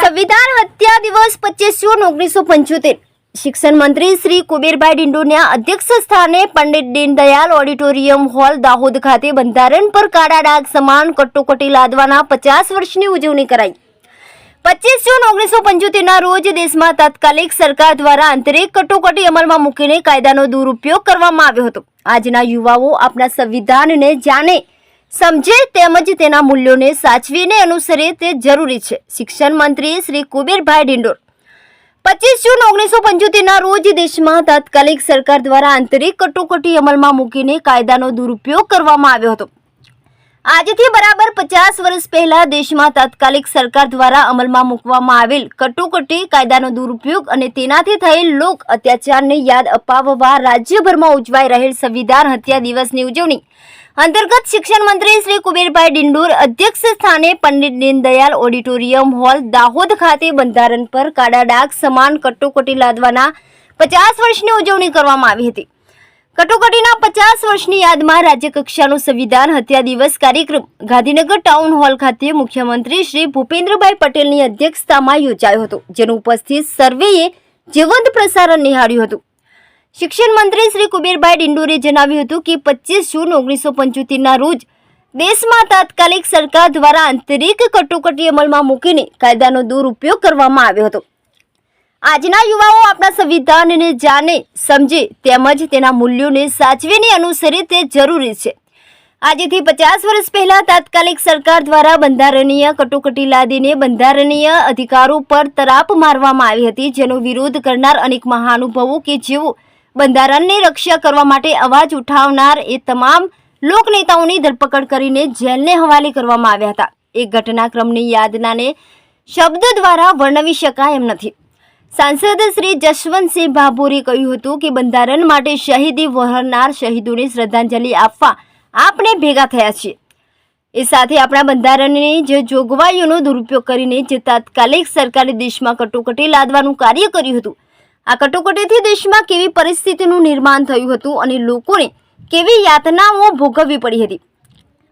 સંવિધાન હત્યા દિવસ પચીસ જૂન ઓગણીસો પંચોતેર. શિક્ષણ મંત્રી શ્રી કુબેરભાઈ ડિંડોરના અધ્યક્ષ સ્થાને પંડિત દીનદયાલ ઓડિટોરિયમ હોલ, દાહોદ ખાતે બંધારણ પર કાળા ડાઘ સમાન કટોકટી લાદવાના પચાસ વર્ષની ઉજવણી કરાઈ. પચીસ જૂન ઓગણીસો પંચોતેરના રોજ દેશમાં તાત્કાલિક સરકાર દ્વારા આંતરિક કટોકટી અમલમાં મૂકીને કાયદાનો દુરુપયોગ કરવામાં આવ્યો હતો. આજના યુવાઓ આપણા સંવિધાનને જાણે, સમજે તેમજ તેના મૂલ્યોને સાચવીને અનુસરે તે જરૂરી છે. શિક્ષણ મંત્રી શ્રી કુબેરભાઈ ડિંડોર પચીસ જૂન ઓગણીસો પંચોતેરના રોજ દેશમાં તાત્કાલિક સરકાર દ્વારા આંતરિક કટોકટી અમલમાં મૂકીને કાયદાનો દુરુપયોગ કરવામાં આવ્યો હતો. આજથી બરાબર પચાસ વર્ષ પહેલા દેશમાં તાત્કાલિક સરકાર દ્વારા અમલમાં મૂકવામાં આવેલ કટોકટી, કાયદાનો દુરુપયોગ અને તેનાથી થયેલ લોક અત્યાચારને યાદ અપાવવા રાજ્યભરમાં ઉજવાઈ રહેલ સંવિધાન હત્યા દિવસની ઉજવણી. અંતર્ગત શિક્ષણ મંત્રી શ્રી કુબેરભાઈ ડિંડોર અધ્યક્ષ સ્થાને પંડિત દીનદયાલ ઓડિટોરિયમ હોલ, દાહોદ ખાતે બંધારણ પર કાળા ડાઘ સમાન કટોકટી લાદવાના પચાસ વર્ષની ઉજવણી કરવામાં આવી હતી. કટોકટીના પચાસ વર્ષની યાદમાં રાજ્યકક્ષાનો સંવિધાન હત્યા દિવસ કાર્યક્રમ ગાંધીનગર ટાઉન હોલ ખાતે મુખ્યમંત્રી શ્રી ભૂપેન્દ્રભાઈ પટેલની અધ્યક્ષતામાં યોજાયો હતો, જેનું ઉપસ્થિત સર્વેએ જીવંત પ્રસારણ નિહાળ્યું હતું. શિક્ષણ મંત્રી શ્રી કુબેરભાઈ ડિંડોરે જણાવ્યું હતું કે પચીસ જૂન ઓગણીસો પંચોતેરના રોજ દેશમાં તાત્કાલિક સરકાર દ્વારા આંતરિક કટોકટી અમલમાં મૂકીને કાયદાનો દુરુપયોગ કરવામાં આવ્યો હતો. આજના યુવાઓ આપણા સંવિધાનને જાણે, સમજે તેમજ તેના મૂલ્યોને સાચવીને અનુસરે તે જરૂરી છે. આજથી પચાસ વર્ષ પહેલા તાત્કાલિક સરકાર દ્વારા બંધારણીય કટોકટી લાદીને બંધારણીય અધિકારો પર તરાપ મારવામાં આવી હતી, જેનો વિરોધ કરનાર અનેક મહાનુભાવો કે જેઓ બંધારણની રક્ષા કરવા માટે અવાજ ઉઠાવનાર એ તમામ લોકનેતાઓની ધરપકડ કરીને જેલને હવાલે કરવામાં આવ્યા હતા. એ ઘટનાક્રમની યાદનાને શબ્દ દ્વારા વર્ણવી શકાય એમ નથી. સાંસદ શ્રી જશવંતસિંહ ભાભોરે કહ્યું હતું કે બંધારણ માટે શહીદી વહોરનાર શહીદોને શ્રદ્ધાંજલિ આપવા આપણે ભેગા થયા છીએ. એ સાથે આપણા બંધારણની જે જોગવાઈઓનો દુરુપયોગ કરીને જે તાત્કાલિક સરકારે દેશમાં કટોકટી લાદવાનું કાર્ય કર્યું હતું, આ કટોકટીથી દેશમાં કેવી પરિસ્થિતિનું નિર્માણ થયું હતું અને લોકોને કેવી યાતનાઓ ભોગવવી પડી હતી.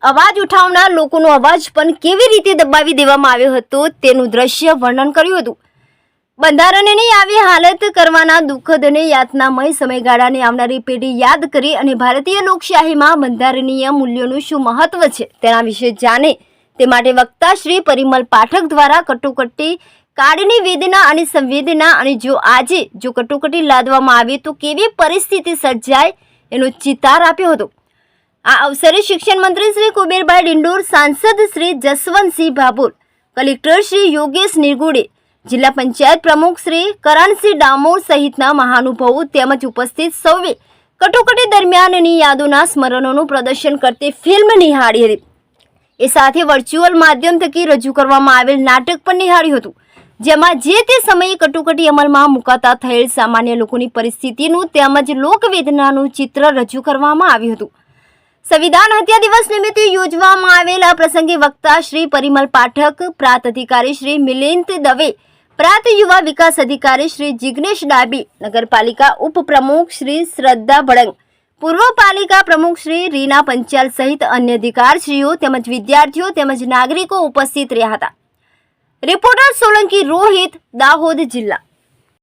અવાજ ઉઠાવનાર લોકોનો અવાજ પણ કેવી રીતે દબાવી દેવામાં આવ્યો હતો તેનું દ્રશ્ય વર્ણન કર્યું હતું. બંધારણની આવી હાલત કરવાના દુઃખદ અને યાતનામય સમયગાળાને આવનારી પેઢી યાદ કરી અને ભારતીય લોકશાહીમાં બંધારણીય મૂલ્યોનું શું મહત્વ છે તેના વિશે જાણે. તે માટે વક્તા શ્રી પરિમલ પાઠક દ્વારા કટોકટી કાળની વેદના અને સંવેદના અને જો આજે જો કટોકટી લાદવામાં આવે તો કેવી પરિસ્થિતિ સર્જાય એનો ચિતાર આપ્યો હતો. આ અવસરે શિક્ષણ મંત્રી શ્રી કુબેરભાઈ ડિંડોર, સાંસદ શ્રી જસવંતસિંહ ભાભોર, કલેક્ટર શ્રી યોગેશ નિરગુડે જિલ્લા પંચાયત પ્રમુખ શ્રી કરણસિંહ ડામોર સહિતના મહાનુભાવો તેમજ ઉપસ્થિત સૌએ કટોકટી દરમિયાનની યાદોના સ્મરણોનું પ્રદર્શન કરતી ફિલ્મ નિહાળી હતી. એ સાથે વર્ચ્યુઅલ માધ્યમ થકી રજૂ કરવામાં આવેલ નાટક પણ નિહાળ્યું હતું, જેમાં જે તે સમયે કટોકટી અમલમાં મુકાતા થયેલ સામાન્ય લોકોની પરિસ્થિતિનું તેમજ લોકવેદનાનું ચિત્ર રજૂ કરવામાં આવ્યું હતું. સંવિધાન હત્યા દિવસ નિમિત્તે યોજવામાં આવેલ પ્રસંગે વક્તા શ્રી પરિમલ પાઠક, પ્રાંત અધિકારી શ્રી મિલિંદ દવે પ્રાંત યુવા વિકાસ અધિકારી શ્રી જિગ્નેશ ડાબી, નગરપાલિકા ઉપપ્રમુખ શ્રી શ્રદ્ધા ભડંગ પૂર્વ પાલિકા પ્રમુખ શ્રી રીના પંચાલ સહિત અન્ય અધિકારશ્રીઓ તેમજ વિદ્યાર્થીઓ તેમજ નાગરિકો ઉપસ્થિત રહ્યા હતા. રિપોર્ટર સોલંકી રોહિત, દાહોદ જિલ્લા.